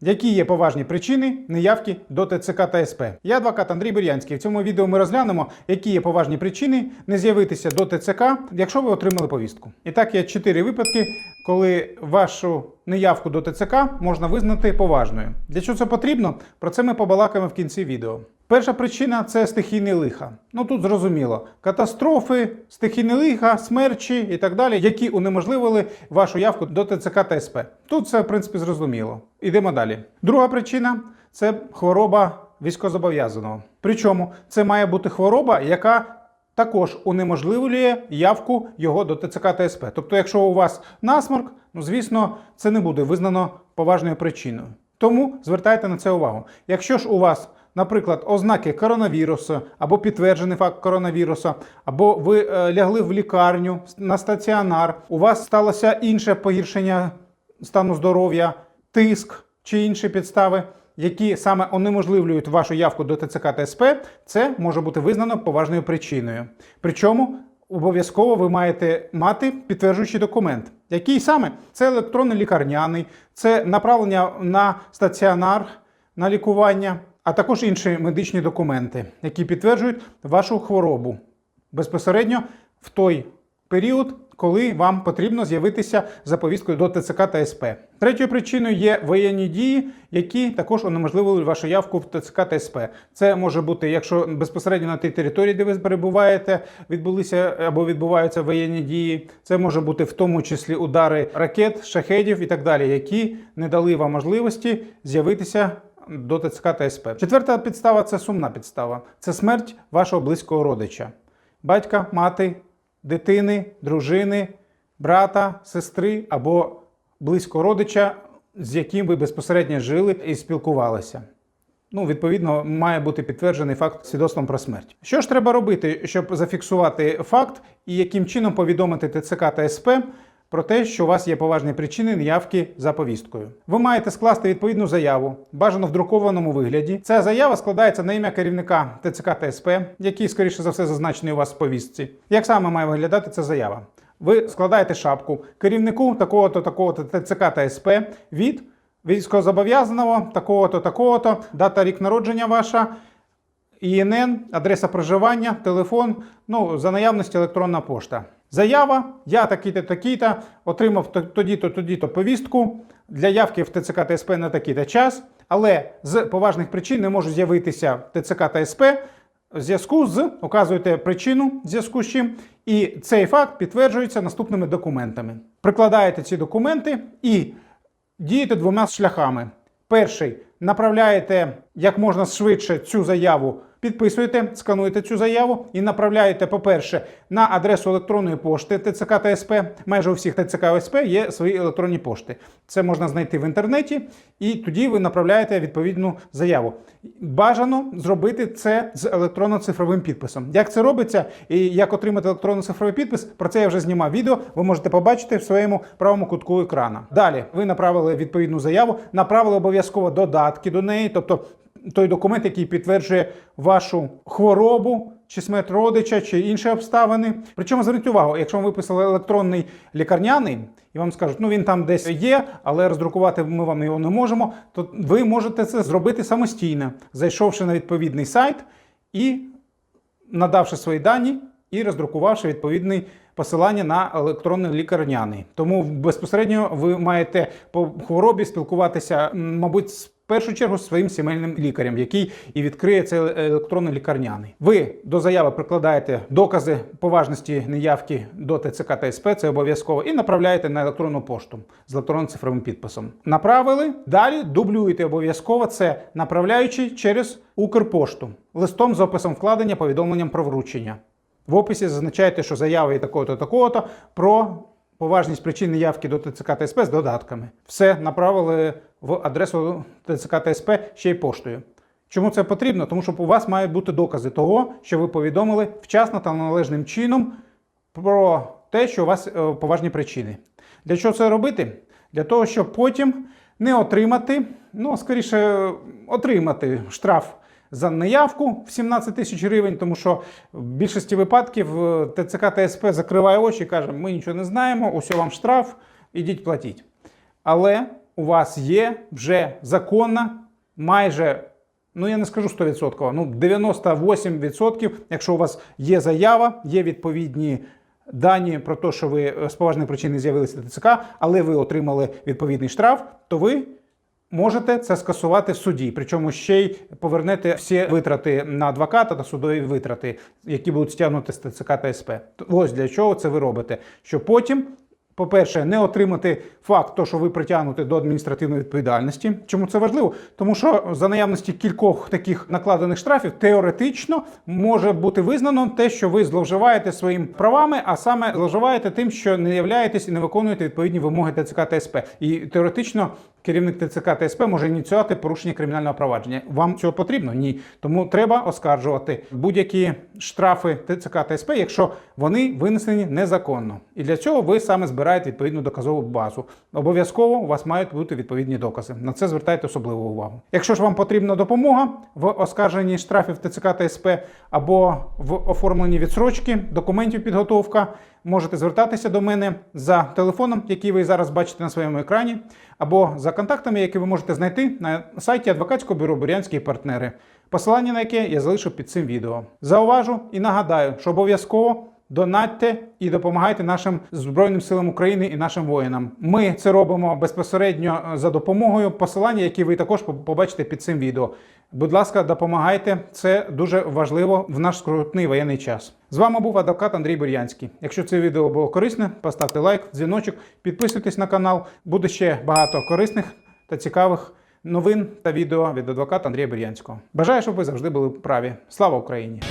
Які є поважні причини неявки до ТЦК та СП? Я адвокат Андрій Бурянський. В цьому відео ми розглянемо, які є поважні причини не з'явитися до ТЦК, якщо ви отримали повістку. І так є чотири випадки, коли вашу неявку до ТЦК можна визнати поважною. Для чого це потрібно? Про це ми побалакаємо в кінці відео. Перша причина це стихійне лиха. Ну тут зрозуміло, катастрофи, стихійне лиха, смерчі і так далі, які унеможливили вашу явку до ТЦК та СП. Тут це в принципі зрозуміло. Ідемо далі. Друга причина це хвороба військовозобов'язаного. Причому це має бути хвороба, яка також унеможливлює явку його до ТЦК та СП. Тобто, якщо у вас насморк, ну звісно, це не буде визнано поважною причиною. Тому звертайте на це увагу. Якщо ж у вас, наприклад, ознаки коронавірусу або підтверджений факт коронавірусу, або ви е, лягли в лікарню на стаціонар, у вас сталося інше погіршення стану здоров'я, тиск чи інші підстави, які саме унеможливлюють вашу явку до ТЦК та СП, це може бути визнано поважною причиною. Причому обов'язково ви маєте мати підтверджуючий документ. Який саме? Це електронний лікарняний, це направлення на стаціонар на лікування, а також інші медичні документи, які підтверджують вашу хворобу безпосередньо в той період, коли вам потрібно з'явитися за повісткою до ТЦК та СП. Третьою причиною є воєнні дії, які також унеможливили вашу явку в ТЦК та СП. Це може бути, якщо безпосередньо на тій території, де ви перебуваєте, відбулися або відбуваються воєнні дії. Це може бути в тому числі удари ракет, шахедів і так далі, які не дали вам можливості з'явитися до ТЦК та СП. Четверта підстава це сумна підстава. Це смерть вашого близького родича, батька, мати, дитини, дружини, брата, сестри або близького родича, з яким ви безпосередньо жили і спілкувалися. Ну, відповідно, має бути підтверджений факт свідоцтвом про смерть. Що ж треба робити, щоб зафіксувати факт і яким чином повідомити ТЦК та СП про те, що у вас є поважні причини неявки за повісткою? Ви маєте скласти відповідну заяву, бажано в друкованому вигляді. Ця заява складається на ім'я керівника ТЦК та СП, який, скоріше за все, зазначений у вас в повістці. Як саме має виглядати ця заява? Ви складаєте шапку керівнику такого-то, такого-то ТЦК та СП від військовозобов'язаного, такого-то, такого-то, дата рік народження ваша, ІНН, адреса проживання, телефон, ну, за наявності електронна пошта. Заява, я такий-то, такий-то, отримав тоді-то, тоді-то повістку для явки в ТЦК та СП на такий-то час, але з поважних причин не можу з'явитися в ТЦК та СП в зв'язку з, указуєте причину, в зв'язку з чим, і цей факт підтверджується наступними документами. Прикладаєте ці документи і дієте двома шляхами. Перший направляєте як можна швидше цю заяву, підписуєте, скануєте цю заяву і направляєте, по-перше, на адресу електронної пошти ТЦК та СП. Майже у всіх ТЦК СП є свої електронні пошти. Це можна знайти в інтернеті, і тоді ви направляєте відповідну заяву. Бажано зробити це з електронно-цифровим підписом. Як це робиться і як отримати електронно-цифровий підпис, про це я вже знімав відео. Ви можете побачити в своєму правому кутку екрана. Далі ви направили відповідну заяву, направили обов'язково додатки до неї, тобто той документ, який підтверджує вашу хворобу. Чи смерть родича, чи інші обставини. Причому зверніть увагу, якщо вам виписали електронний лікарняний, і вам скажуть, ну він там десь є, але роздрукувати ми вам його не можемо, то ви можете це зробити самостійно, зайшовши на відповідний сайт і надавши свої дані і роздрукувавши відповідний посилання на електронний лікарняний. Тому безпосередньо ви маєте по хворобі спілкуватися, мабуть, з в першу чергу своїм сімейним лікарем, який і відкриє цей електронний лікарняний. Ви до заяви прикладаєте докази поважності неявки до ТЦК та СП, це обов'язково, і направляєте на електронну пошту з електронним цифровим підписом. Направили, далі дублюєте обов'язково це, направляючи через Укрпошту листом з описом вкладення, повідомленням про вручення. В описі зазначаєте, що заява є такого-то, такого-то про поважність причин неявки до ТЦК та СП з додатками. Все направили в адресу ТЦК та СП ще й поштою. Чому це потрібно? Тому що у вас мають бути докази того, що ви повідомили вчасно та належним чином про те, що у вас е, поважні причини. Для чого це робити? Для того, щоб потім не отримати, ну, скоріше, отримати штраф за неявку в 17 тисяч гривень, тому що в більшості випадків е, ТЦК та СП закриває очі і каже, ми нічого не знаємо, ось вам штраф, ідіть платіть. Але у вас є вже законна, майже, ну я не скажу 100%, ну 98%, якщо у вас є заява, є відповідні дані про те, що ви е, з поважної причини з'явилися ТЦК, але ви отримали відповідний штраф, то ви можете це скасувати в суді. Причому ще й повернете всі витрати на адвоката та судові витрати, які будуть стягнути з ТЦК та СП. Ось для чого це ви робите. Щоб потім. По-перше, не отримати факт, то, що ви притягнути до адміністративної відповідальності. Чому це важливо? Тому що за наявності кількох таких накладених штрафів теоретично може бути визнано те, що ви зловживаєте своїми правами, а саме зловживаєте тим, що не являєтесь і не виконуєте відповідні вимоги ТЦК та СП. І теоретично керівник ТЦК та СП може ініціювати порушення кримінального провадження. Вам цього потрібно? Ні. Тому треба оскаржувати будь-які штрафи ТЦК та СП, якщо вони винесені незаконно. І для цього ви саме збираєте відповідну доказову базу. Обов'язково у вас мають бути відповідні докази. На це звертайте особливу увагу. Якщо ж вам потрібна допомога в оскарженні штрафів ТЦК та СП або в оформленні відсрочки, документів підготовка, можете звертатися до мене за телефоном, який ви зараз бачите на своєму екрані, або за контактами, які ви можете знайти на сайті адвокатського бюро Бурянські партнери. Посилання на яке я залишу під цим відео. Зауважу і нагадаю, що обов'язково донатьте і допомагайте нашим Збройним силам України і нашим воїнам. Ми це робимо безпосередньо за допомогою посилання, які ви також побачите під цим відео. Будь ласка, допомагайте. Це дуже важливо в наш скрутний воєнний час. З вами був адвокат Андрій Бур'янський. Якщо це відео було корисне, поставте лайк, дзвіночок, підписуйтесь на канал. Буде ще багато корисних та цікавих новин та відео від адвоката Андрія Бур'янського. Бажаю, щоб ви завжди були праві. Слава Україні!